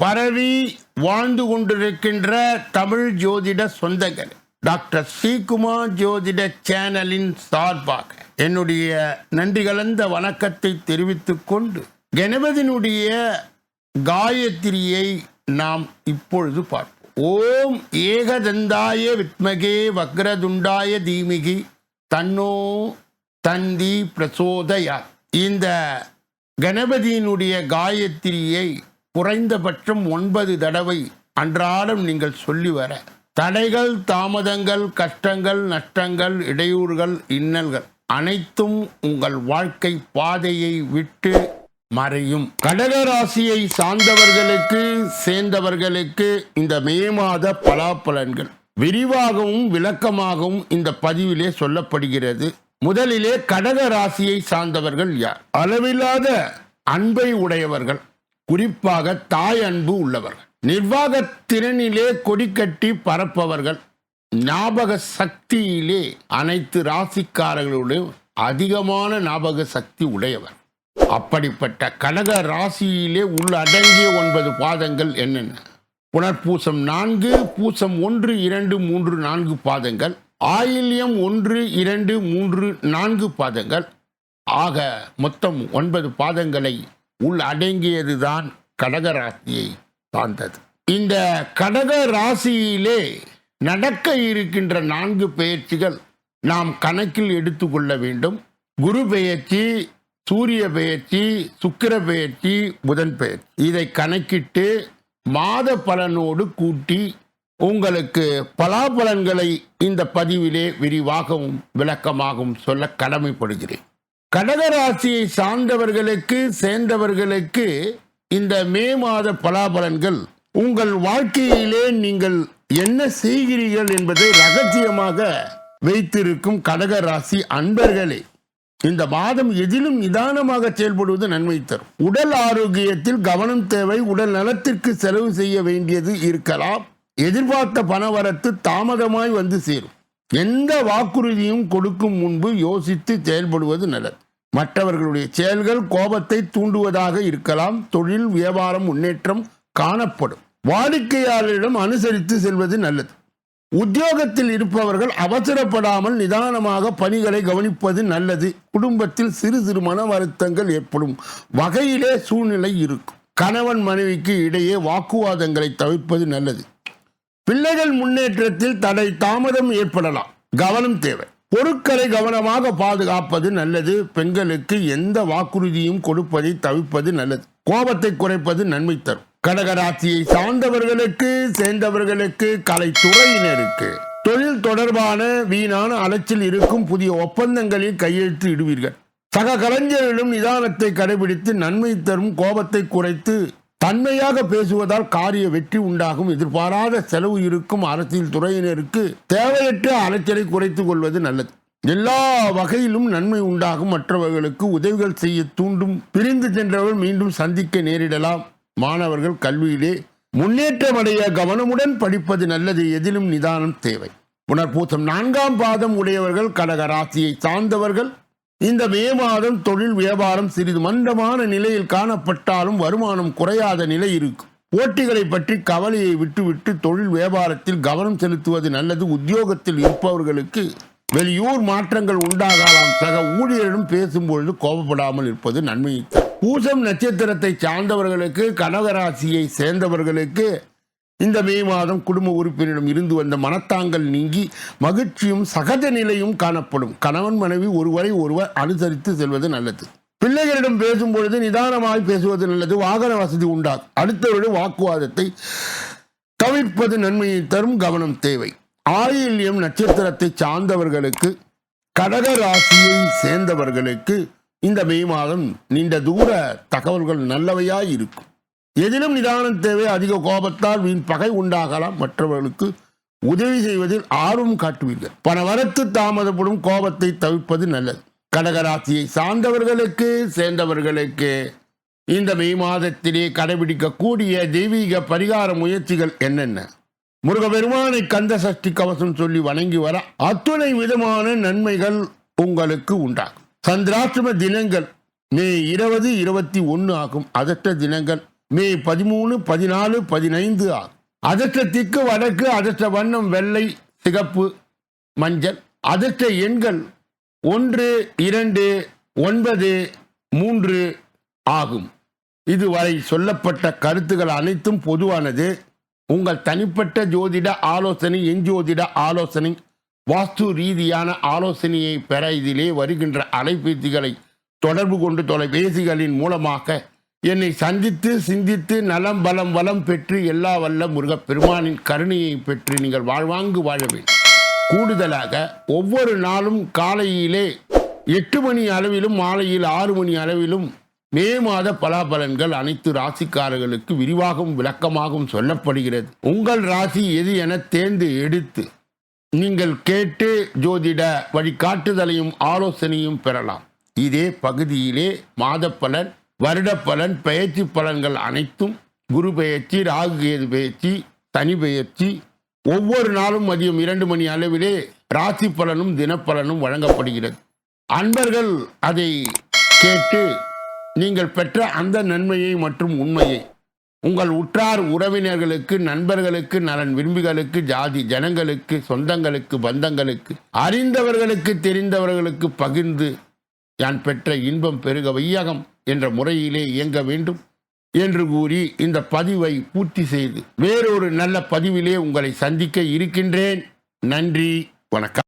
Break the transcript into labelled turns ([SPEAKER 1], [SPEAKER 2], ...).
[SPEAKER 1] பரவி வாழ்ந்து கொண்டிருக்கின்ற தமிழ் ஜோதிட சொந்தகர் டாக்டர் ஸ்ரீகுமார் ஜோதிட சேனலின் சார்பாக என்னுடைய நன்றி கலந்த வணக்கத்தை தெரிவித்துக் கொண்டு கணபதியினுடைய காயத்ரியை நாம் இப்பொழுது பார்ப்போம். ஓம் ஏகதந்தாய வித்மகே வக்ரதுண்டாய தீமிகி தன்னோ தந்தி பிரசோதயா இந்த கணபதியினுடைய காயத்ரியை குறைந்தபட்சம் ஒன்பது தடவை அன்றாடம் நீங்கள் சொல்லி வர. தடைகள் தாமதங்கள் கஷ்டங்கள் நஷ்டங்கள் இடையூறுகள் இன்னல்கள் அனைத்தும் உங்கள் வாழ்க்கை பாதையை விட்டு மறையும். கடக ராசியை சார்ந்தவர்களுக்கு சேர்ந்தவர்களுக்கு இந்த மே மாத பலாபலன்கள் விரிவாகவும் விளக்கமாகவும் இந்த பதிவிலே சொல்லப்படுகிறது. முதலிலே கடக ராசியை சார்ந்தவர்கள் யார்? அளவில்லாத அன்பை உடையவர்கள். குறிப்பாக தாய் அன்பு உள்ளவர்கள். நிர்வாக திறனிலே கொடிக்கட்டி பரப்பவர்கள் ஞாபக சக்தியிலே அனைத்து ராசிக்காரர்களுடைய அதிகமான ஞாபக சக்தி உடையவர். அப்படிப்பட்ட கடக ராசியிலே உள்ள அடங்கிய ஒன்பது பாதங்கள் என்னென்ன? புனர்பூசம் நான்கு பூசம் ஒன்று இரண்டு மூன்று நான்கு பாதங்கள். ஆயில்யம் ஒன்று இரண்டு மூன்று நான்கு பாதங்கள். ஆக மொத்தம் ஒன்பது பாதங்களை உள் அடங்கியதுதான் கடக ராசியை சார்ந்தது. இந்த கடக ராசியிலே நடக்க இருக்கின்ற நான்கு பெயர்ச்சிகள் நாம் கணக்கில் எடுத்துக்கொள்ள வேண்டும். குரு பெயர்ச்சி சூரிய பெயர்ச்சி சுக்கிர பெயர்ச்சி புதன் பெயர்ச்சி இதை கணக்கிட்டு மாத பலனோடு கூட்டி உங்களுக்கு பலாபலன்களை இந்த பதிவிலே விரிவாகவும் விளக்கமாகவும் சொல்ல கடமைப்படுகிறேன். கடகராசியை சார்ந்தவர்களுக்கு சேர்ந்தவர்களுக்கு இந்த மே மாத பலாபலன்கள் உங்கள் வாழ்க்கையிலே நீங்கள் என்ன செய்கிறீர்கள் என்பதை ரகசியமாக வைத்திருக்கும் கடக ராசி அன்பர்களே இந்த மாதம் எதிலும் நிதானமாக செயல்படுவது நன்மை தரும். உடல் ஆரோக்கியத்தில் கவனம் தேவை உடல் நலத்திற்கு செலவு செய்ய வேண்டியது இருக்கலாம். எதிர்பார்த்த பணவரத்து தாமதமாய் வந்து சேரும். எந்த வாக்குறுதியும் கொடுக்கும் முன்பு யோசித்து செயல்படுவது நல்லது. மற்றவர்களுடைய செயல்கள் கோபத்தை தூண்டுவதாக இருக்கலாம் தொழில் வியாபாரம் முன்னேற்றம் காணப்படும். வாடிக்கையாளரிடம் அனுசரித்து செல்வது நல்லது. உத்தியோகத்தில் இருப்பவர்கள் அவசரப்படாமல் நிதானமாக பணிகளை கவனிப்பது நல்லது. குடும்பத்தில் சிறு சிறு மன வருத்தங்கள் ஏற்படும். வகையிலே சூழ்நிலை இருக்கும். கணவன் மனைவிக்கு இடையே வாக்குவாதங்களை தவிர்ப்பது நல்லது. பிள்ளைகள் முன்னேற்றத்தில் தடை தாமதம் ஏற்படலாம். கவனம் தேவை. பொருட்களை கவனமாக பாதுகாப்பது நல்லது. பெண்களுக்கு எந்த வாக்குறுதியும் கொடுப்பதை தவிர்ப்பது நல்லது. கோபத்தை குறைப்பது நன்மை தரும். கடகராசியை சார்ந்தவர்களுக்கு சேர்ந்தவர்களுக்கு கலைத்துறையினருக்கு தொழில் தொடர்பான வீணான அலைச்சல் இருக்கும் புதிய ஒப்பந்தங்களில் கையெழுத்து இடுவீர்கள். சக கலைஞர்களும் நிதானத்தை கடைபிடித்து நன்மை தரும் கோபத்தை குறைத்து தன்மையாக பேசுவதால் காரிய வெற்றி உண்டாகும். எதிர்பாராத செலவு இருக்கும் அரசியல் துறையினருக்கு தேவையற்ற அலைச்சலை குறைத்துக் கொள்வது நல்லது. எல்லா வகையிலும் நன்மை உண்டாகும். மற்றவர்களுக்கு உதவிகள் செய்ய தூண்டும். பிரிந்து சென்றவர்கள் மீண்டும் சந்திக்க நேரிடலாம். மாணவர்கள் கல்வியிலே முன்னேற்றமடைய கவனமுடன் படிப்பது நல்லது. எதிலும் நிதானம் தேவை. புனர்பூசம் நான்காம் பாதம் உடையவர்கள் கடக ராசியை சார்ந்தவர்கள். இந்த மே மாதம் தொழில் வியாபாரம் சிறிது மந்தமான நிலையில் காணப்பட்டாலும் வருமானம் குறையாத நிலை இருக்கும். போட்டிகளை பற்றி கவலையை விட்டுவிட்டு தொழில் வியாபாரத்தில் கவனம் செலுத்துவது நல்லது. உத்தியோகத்தில் இருப்பவர்களுக்கு வெளியூர் மாற்றங்கள் உண்டாகலாம். சக ஊழியரிடம் பேசும்பொழுது கோபப்படாமல் இருப்பது நன்மை. பூசம் நட்சத்திரத்தை சார்ந்தவர்களுக்கு கனகராசியை சேர்ந்தவர்களுக்கு இந்த மே மாதம் குடும்ப உறுப்பினரிடம் இருந்து வந்த மனத்தாங்கள் நீங்கி மகிழ்ச்சியும் சகஜ நிலையும் காணப்படும். கணவன் மனைவி ஒருவரை ஒருவர் அனுசரித்து செல்வது நல்லது. பிள்ளைகளிடம் பேசும்பொழுது நிதானமாய் பேசுவது நல்லது வாகன வசதி உண்டாகும். அடுத்தவருடைய வாக்குவாதத்தை தவிர்ப்பது நன்மையை தரும் கவனம் தேவை. ஆயில்யம் நட்சத்திரத்தை சார்ந்தவர்களுக்கு கடக ராசியை சேர்ந்தவர்களுக்கு இந்த மே மாதம் நீண்ட தூர தகவல்கள் நல்லவையாய் இருக்கும். எதிலும் நிதானம் தேவை அதிக கோபத்தால் வீண் பகை உண்டாகலாம். மற்றவர்களுக்கு உதவி செய்வதில் ஆர்வம் காட்டுவீர்கள். பண வரத்து தாமதப்படும் கோபத்தை தவிர்ப்பது நல்லது. கடகராசியை சார்ந்தவர்களுக்கு சேர்ந்தவர்களுக்கு இந்த மே மாதத்திலே கடைபிடிக்கக்கூடிய தெய்வீக பரிகார முயற்சிகள் என்னென்ன? முருகபெருமானை கந்த சஷ்டி கவசம் சொல்லி வணங்கி வர அத்துணை விதமான நன்மைகள் உங்களுக்கு உண்டாகும். சந்திராஷ்டம தினங்கள் மே இருபது இருபத்தி ஒன்று ஆகும். அதற்ற தினங்கள் மே பதிமூணு பதினாலு பதினைந்து ஆகும் திக்கு வடக்கு அதிர்ஷ்ட வண்ணம் வெள்ளை சிகப்பு மஞ்சள். அதிர்ஷ்ட எண்கள் ஒன்று இரண்டு ஒன்பது மூன்று ஆகும். இதுவரை சொல்லப்பட்ட கருத்துக்கள் அனைத்தும் பொதுவானது. உங்கள் தனிப்பட்ட ஜோதிட ஆலோசனை எஞ்சோதிட ஆலோசனை வாஸ்து ரீதியான ஆலோசனையை பெற இதிலே வருகின்ற அலைபேசிகளை தொடர்பு கொண்டு தொலைபேசிகளின் மூலமாக என்னை சந்தித்து சிந்தித்து நலம் பலம் வளம் பெற்று எல்லா வல்ல முருகப் பெருமானின் கருணையை பெற்று நீங்கள் வாழ்வாங்கு வாழ வேண்டும். கூடுதலாக ஒவ்வொரு நாளும் காலையிலே எட்டு மணி அளவிலும் மாலையில் ஆறு மணி அளவிலும் மே மாத பலாபலன்கள் அனைத்து ராசிக்காரர்களுக்கு விரிவாகவும் விளக்கமாகவும் சொல்லப்படுகிறது. உங்கள் ராசி எது என தேர்ந்து எடுத்து நீங்கள் கேட்டு ஜோதிட வழிகாட்டுதலையும் ஆலோசனையும் பெறலாம். இதே பகுதியிலே மாதப்பலன் வருட பலன் பெயர்ச்சி பலன்கள் அனைத்தும் குரு பெயர்ச்சி ராகு கேது பெயர்ச்சி தனி பெயர்ச்சி. ஒவ்வொரு நாளும் மதியம் இரண்டு மணி அளவிலே ராசி பலனும் தினப்பலனும் வழங்கப்படுகிறது. அன்பர்கள் அதை கேட்டு நீங்கள் பெற்ற அந்த நன்மையை மற்றும் உண்மையை உங்கள் உற்றார் உறவினர்களுக்கு நண்பர்களுக்கு நலன் விரும்பிகளுக்கு ஜாதி ஜனங்களுக்கு சொந்தங்களுக்கு பந்தங்களுக்கு அறிந்தவர்களுக்கு தெரிந்தவர்களுக்கு பகிர்ந்து யான் பெற்ற இன்பம் பெருக வையகம். என்ற முறையிலே இயங்க வேண்டும் என்று கூறி இந்த பதிவை பூர்த்தி செய்து வேறொரு நல்ல பதிவிலே உங்களை சந்திக்க இருக்கின்றேன். நன்றி வணக்கம்.